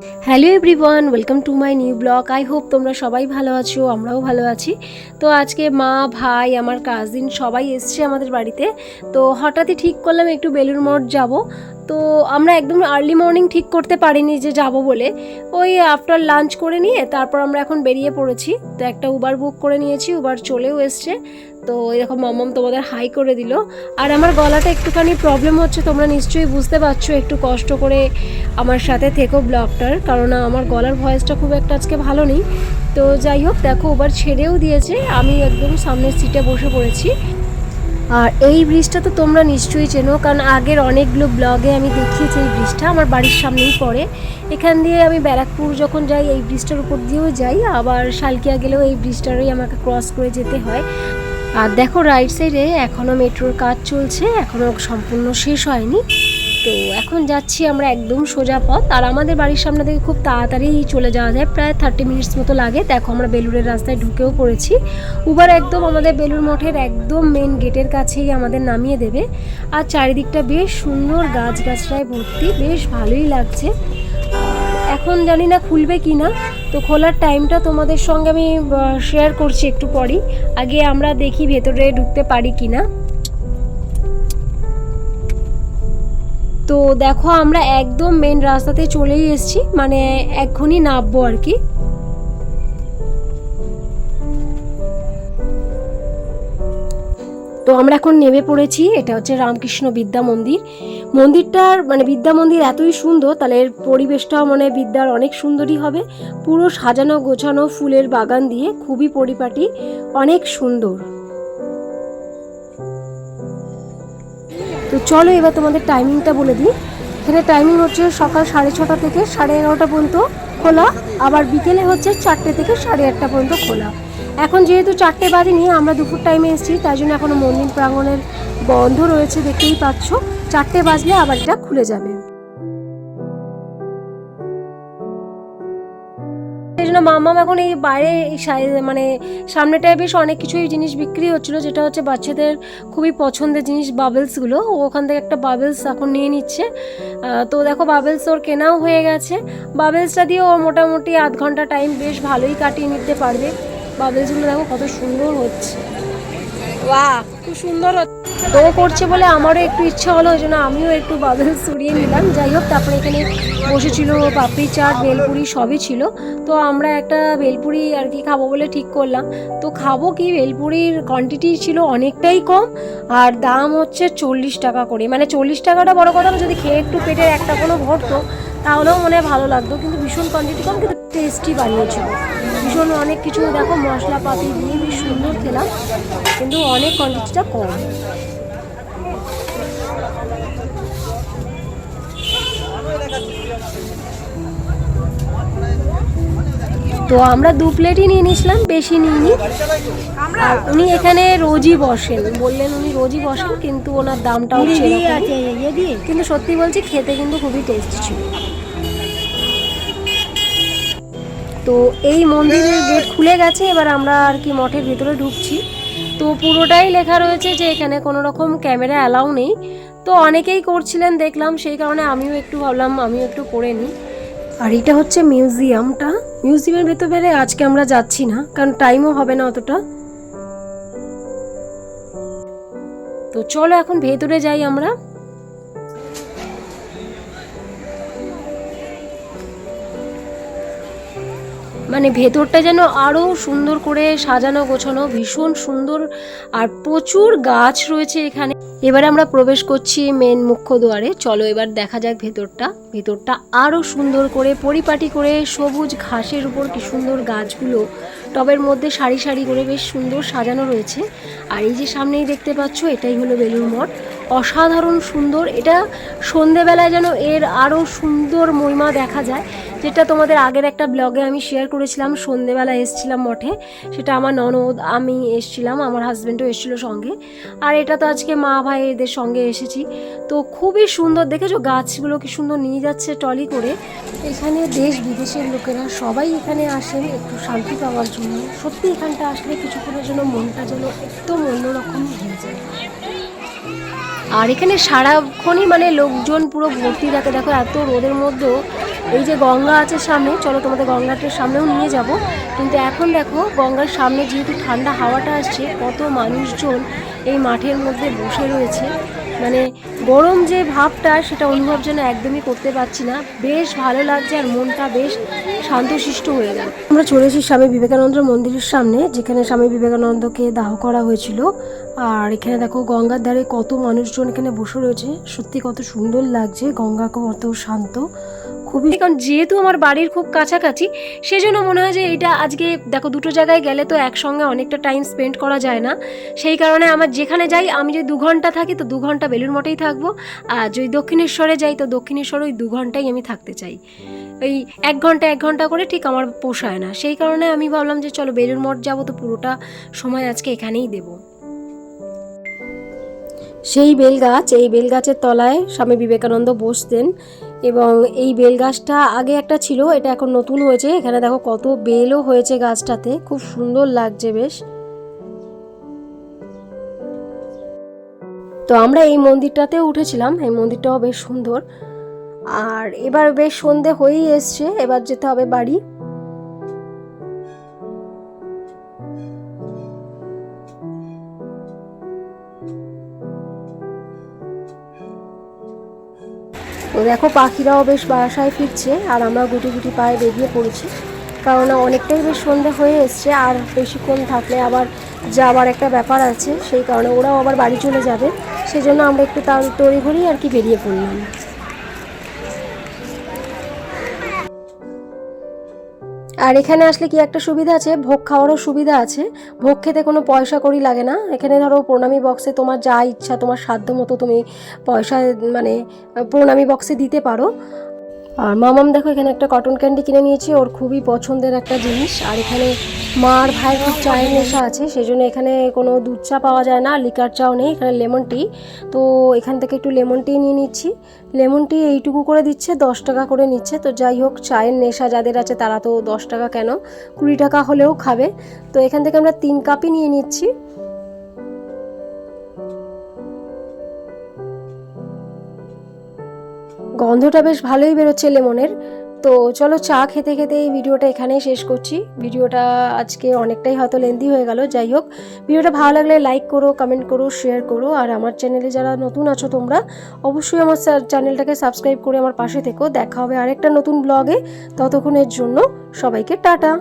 Hello everyone welcome to my new blog I hope তোমরা সবাই ভালো আছো, আমরাও ভালো আছি। তো আজকে মা, ভাই, আমার কাজিন সবাই এসছে আমাদের বাড়িতে। তো হঠাৎই ঠিক করলাম একটু বেলুর মঠ যাব। তো আমরা একদম আর্লি মর্নিং ঠিক করতে পারিনি যে যাব বলে। ওই আফটার লাঞ্চ করে নিয়ে তারপর আমরা এখন বেরিয়ে পড়েছি। তো একটা উবার বুক করে নিয়েছি উবার চলেও এসছে। তো এরকম মামাম তোমাদের হাই করে দিল। আর আমার গলাটা একটুখানি প্রবলেম হচ্ছে, তোমরা নিশ্চয়ই বুঝতে পারছ, একটু কষ্ট করে আমার সাথে থেকো ব্লগটার। কারণ আমার গলার ভয়েসটা খুব একটা আজকে ভালো নেই। তো যাই হোক, দেখো ওবার ছেড়েও দিয়েছে। আমি একদম সামনের সিটে বসে পড়েছি। আর এই ব্রিজটা তো তোমরা নিশ্চয়ই চেনো, কারণ আগের অনেকগুলো ব্লগে আমি দেখিয়েছি এই ব্রিজটা, আমার বাড়ির সামনেই পড়ে। এখান দিয়ে আমি ব্যারাকপুর যখন যাই, এই ব্রিজটার উপর দিয়েও যাই, আবার শালকিয়া গেলেও এই ব্রিজটারই আমাকে ক্রস করে যেতে হয়। আর দেখো রাইট সাইডে এখনও মেট্রোর কাজ চলছে এখনও সম্পূর্ণ শেষ হয়নি। তো এখন যাচ্ছি আমরা একদম সোজা পথ। আর আমাদের বাড়ির সামনে থেকে খুব তাড়াতাড়ি চলে যাওয়া যায়, প্রায় থার্টি মিনিটস মতো লাগে। দেখো, আমরা বেলুরের রাস্তায় ঢুকেও পড়েছি। উবার একদম আমাদের বেলুর মঠের একদম মেন গেটের কাছেই আমাদের নামিয়ে দেবে। আর চারিদিকটা বেশ সুন্দর গাছগাছরায় ভর্তি, বেশ ভালোই লাগছে। এখন জানি না খুলবে কি না। তো খোলার টাইমটা তোমাদের সঙ্গে আমি শেয়ার করছি একটু পরই। আগে আমরা দেখি ভেতরে ঢুকতে পারি কি না। তো দেখো আমরা একদম মেন রাস্তাতে চলেই এসেছি মানে এখনই নামবো আর কি। তো আমরা এখন নেমে পড়েছি, এটা হচ্ছে রামকৃষ্ণ বিদ্যা মন্দির। মন্দিরটার মানে বিদ্যা মন্দির এতই সুন্দর, তাহলে এর পরিবেশটাও মানে বিদ্যার অনেক সুন্দরই হবে। পুরো সাজানো গোছানো ফুলের বাগান দিয়ে খুবই পরিপাটি, অনেক সুন্দর। তো চলো এবার তোমাদের টাইমিংটা বলে দিই। এখানে টাইমিং হচ্ছে সকাল সাড়ে ছটা থেকে সাড়ে এগারোটা পর্যন্ত খোলা, আবার বিকেলে হচ্ছে চারটে থেকে সাড়ে আটটা পর্যন্ত খোলা। এখন যেহেতু চারটে বাজে বাজেনি, আমরা দুপুর টাইমে এসেছি তাই জন্য এখনও মন্দির প্রাঙ্গণের বন্ধ রয়েছে, দেখতেই পাচ্ছ। চারটে বাজলে আবার এটা খুলে যাবে। জন্য মামাম এখন এই বাইরে মানে সামনেটায় বেশ অনেক কিছুই জিনিস বিক্রি হচ্ছিল, যেটা হচ্ছে বাচ্চাদের খুবই পছন্দের জিনিস বাবেলসগুলো ও ওখান থেকে একটা বাবেলস এখন নিয়ে নিচ্ছে। তো দেখো বাবেলস ওর কেনাও হয়ে গেছে। বাবেলসটা দিয়ে ওর মোটামুটি আধ ঘণ্টা টাইম বেশ ভালোই কাটিয়ে নিতে পারবে। বাবেলসগুলো দেখো কত সুন্দর হচ্ছে। বাহ, খুব সুন্দর তো করছে বলে আমারও একটু ইচ্ছা হলো, ওই জন্য আমিও একটু বাবেলস সরিয়ে নিলাম। যাই হোক, তারপরে এখানে বসেছিল পাপড়ি চাট, বেলপুরি সবই ছিল। তো আমরা একটা বেলপুরি আর কি খাব বলে ঠিক করলাম। তো খাব কি, বেলপুরির কোয়ান্টিটি ছিল অনেকটাই কম, আর দাম হচ্ছে চল্লিশ টাকা করে। মানে চল্লিশ টাকাটা বড় কথা যদি খেয়ে একটু পেটের একটা কোনো ভরতো তাহলেও মনে হয় ভালো লাগতো। কিন্তু ভীষণ কোয়ান্টিটি কম, কিন্তু টেস্টি বানিয়েছিল। ভীষণ অনেক কিছু, দেখো, মশলাপাতি দিয়ে বেশ সুন্দর খেলাম, কিন্তু অনেক কোয়ান্টিটিটা কম। তো আমরা দু প্লেটই নিয়ে নিয়েছিলাম বেশি নিইনি। আর উনি এখানে রোজই বসেন। বললেন উনি রোজই বসেন কিন্তু ওনার দামটাও। কিন্তু সত্যি বলছি খেতে কিন্তু খুবই টেস্টি ছিল। তো এই মন্দিরের গেট খুলে গেছে এবার আমরা আর কি মঠের ভিতরে ঢুকছি। তো পুরোটাই লেখা রয়েছে যে এখানে কোনো রকম ক্যামেরা অ্যালাউ নেই। তো অনেকেই করছিলেন, দেখলাম, সেই কারণে আমিও একটু ভাবলাম, আমিও একটু করে নিই। আর এটা হচ্ছে মিউজিয়ামটা। মিউজিয়ামের ভেতরে আজকে আমরা যাচ্ছি না, কারণ টাইমও হবে না অতটা। তো চলো এখন ভেতরে যাই আমরা। মানে ভেতরটা যেন আরও সুন্দর করে সাজানো, গোছানো, ভীষণ সুন্দর আর প্রচুর গাছ রয়েছে এখানে। এবার আমরা প্রবেশ করছি মেন মুখ্য দুয়ারে। চলো এবার দেখা যাক ভেতরটা। ভেতরটা আরও সুন্দর করে, পরিপাটি করে সবুজ ঘাসের উপর কি সুন্দর গাছগুলো টবের মধ্যে সারি সারি করে বেশ সুন্দর সাজানো রয়েছে। আর এই যে সামনেই দেখতে পাচ্ছ, এটাই হলো বেলুর মঠ। অসাধারণ সুন্দর। এটা সন্ধেবেলায় যেন এর আরও সুন্দর মহিমা দেখা যায়। যেটা তোমাদের আগের একটা ব্লগে আমি শেয়ার করেছিলাম, সন্ধেবেলা এসছিলাম মঠে। সেটা আমার ননদ, আমি এসছিলাম, আমার হাজব্যান্ডও এসেছিল সঙ্গে। আর এটা তো আজকে মা ভাই এদের সঙ্গে এসেছি। তো খুবই সুন্দর, দেখেছ? গাছগুলো কি সুন্দর নিয়ে যাচ্ছে টলি করে। এখানে দেশ বিদেশের লোকেরা সবাই এখানে আসেন, একটু শান্তি পাওয়ার জন্য। সত্যি এখানটা আসলে কিছুক্ষণের জন্য মনটা যেন একদম অন্যরকম হয়ে যায়। আর এখানে সারাক্ষণই মানে লোকজন পুরো ভর্তি থাকে। দেখো এত রোদের মধ্যেও এই যে গঙ্গা আছে সামনে, চলো তোমাদের গঙ্গাটার সামনেও নিয়ে যাব। কিন্তু এখন দেখো গঙ্গার সামনে যেহেতু ঠান্ডা হাওয়াটা আসছে, কত মানুষজন এই মাঠের মধ্যে বসে রয়েছে। মানে গরম যে ভাবটা, সেটা অনুভব যেন একদমই করতে পারছি না। বেশ ভালো লাগছে আর মনটা বেশ শান্তশিষ্ট হয়ে গেল। আমরা চলে এসেছি স্বামী বিবেকানন্দ মন্দিরের সামনে যেখানে স্বামী বিবেকানন্দকে দাহ করা হয়েছিল। আর এখানে দেখো গঙ্গার ধারে কত মানুষজন এখানে বসে রয়েছে। সত্যি কত সুন্দর লাগছে গঙ্গা কত শান্ত। খুবই কারণ যেহেতু আমার বাড়ির খুব কাছাকাছি সেজন্য মনে হয় যে এটা আজকে দেখো দুটো জায়গায় গেলে তো একসঙ্গে অনেকটা টাইম স্পেন্ড করা যায় না। সেই কারণে আমার যেখানে যাই আমি যদি দু ঘণ্টা থাকি তো দু ঘণ্টা বেলুর মঠেই থাকব। আর যদি দক্ষিণেশ্বরে যাই তো দক্ষিণেশ্বরে ওই দু ঘন্টাই আমি থাকতে চাই। ওই এক ঘণ্টা এক ঘণ্টা করে ঠিক আমার পোষায় না। সেই কারণে আমি ভাবলাম যে চলো বেলুর মঠ যাব তো পুরোটা সময় আজকে এখানেই দেবো। সেই বেলগাছ, এই বেলগাছের তলায় স্বামী বিবেকানন্দ বসতেন এবং এই বেল গাছটা আগে একটা ছিল, এটা এখন নতুন হয়েছে। এখানে দেখো কত বেলও হয়েছে গাছটাতে, খুব সুন্দর লাগছে বেশ। তো আমরা এই মন্দিরটাতে উঠেছিলাম, এই মন্দিরটাও বেশ সুন্দর। আর এবার বেশ সন্ধে হয়েই এসছে, এবার যেতে হবে বাড়ি। তো দেখো পাখিরাও বেশ বাসায় ফিরছে, আর আমরা গুটি গুটি পায়ে বেরিয়ে পড়েছি। কারণ অনেকটাই বেশ সন্ধে হয়ে এসছে, আর বেশিক্ষণ থাকলে আবার যাওয়ার একটা ব্যাপার আছে, সেই কারণে ওরাও আবার বাড়ি চলে যাবে। সেই জন্য আমরা একটু তড়িঘড়ি আর কি বেরিয়ে পড়লাম। আর এখানে আসলে কি একটা সুবিধা আছে? ভোগ খাওয়ারও সুবিধা আছে। ভোগ খেতে কোনো পয়সা করি লাগে না। এখানে ধরো প্রণামী বক্সে তোমার যা ইচ্ছা, তোমার সাধ্য মতো তুমি পয়সা মানে প্রণামী বক্সে দিতে পারো। আর মামাম দেখো, এখানে একটা কটন ক্যান্ডি কিনে নিয়েছি। ওর খুবই পছন্দের একটা জিনিস। আর এখানে মা আর খুব চায়ের নেশা আছে সেই জন্য এখানে কোনো দুধ চা পাওয়া যায় না লিকার চাও নেই, এখানে লেমন টি তো এখান থেকে একটু লেমন টি নিয়ে নিচ্ছি। লেমন টি এইটুকু করে দিচ্ছে, দশ টাকা করে নিচ্ছে। তো যাই হোক, চায়ের নেশা যাদের আছে তারা তো দশ টাকা কেন? কুড়ি টাকা হলেও খাবে। তো এখান থেকে আমরা তিন কাপই নিয়ে নিচ্ছি। গন্ধটা বেশ ভালোই বেরোচ্ছে লেমনের। তো চলো চা খেতে খেতে এই ভিডিওটা এখানেই শেষ করছি। ভিডিওটা আজকে অনেকটাই হয়তো লেন্দি হয়ে গেল, যাই হোক। ভিডিওটা ভালো লাগলে লাইক করো কমেন্ট করো শেয়ার করো। আর আমার চ্যানেলে যারা নতুন আছো তোমরা, অবশ্যই আমার চ্যানেলটাকে সাবস্ক্রাইব করে আমার পাশে থেকো। দেখা হবে আরেকটা নতুন ব্লগে ততক্ষণের জন্য সবাইকে টাটা।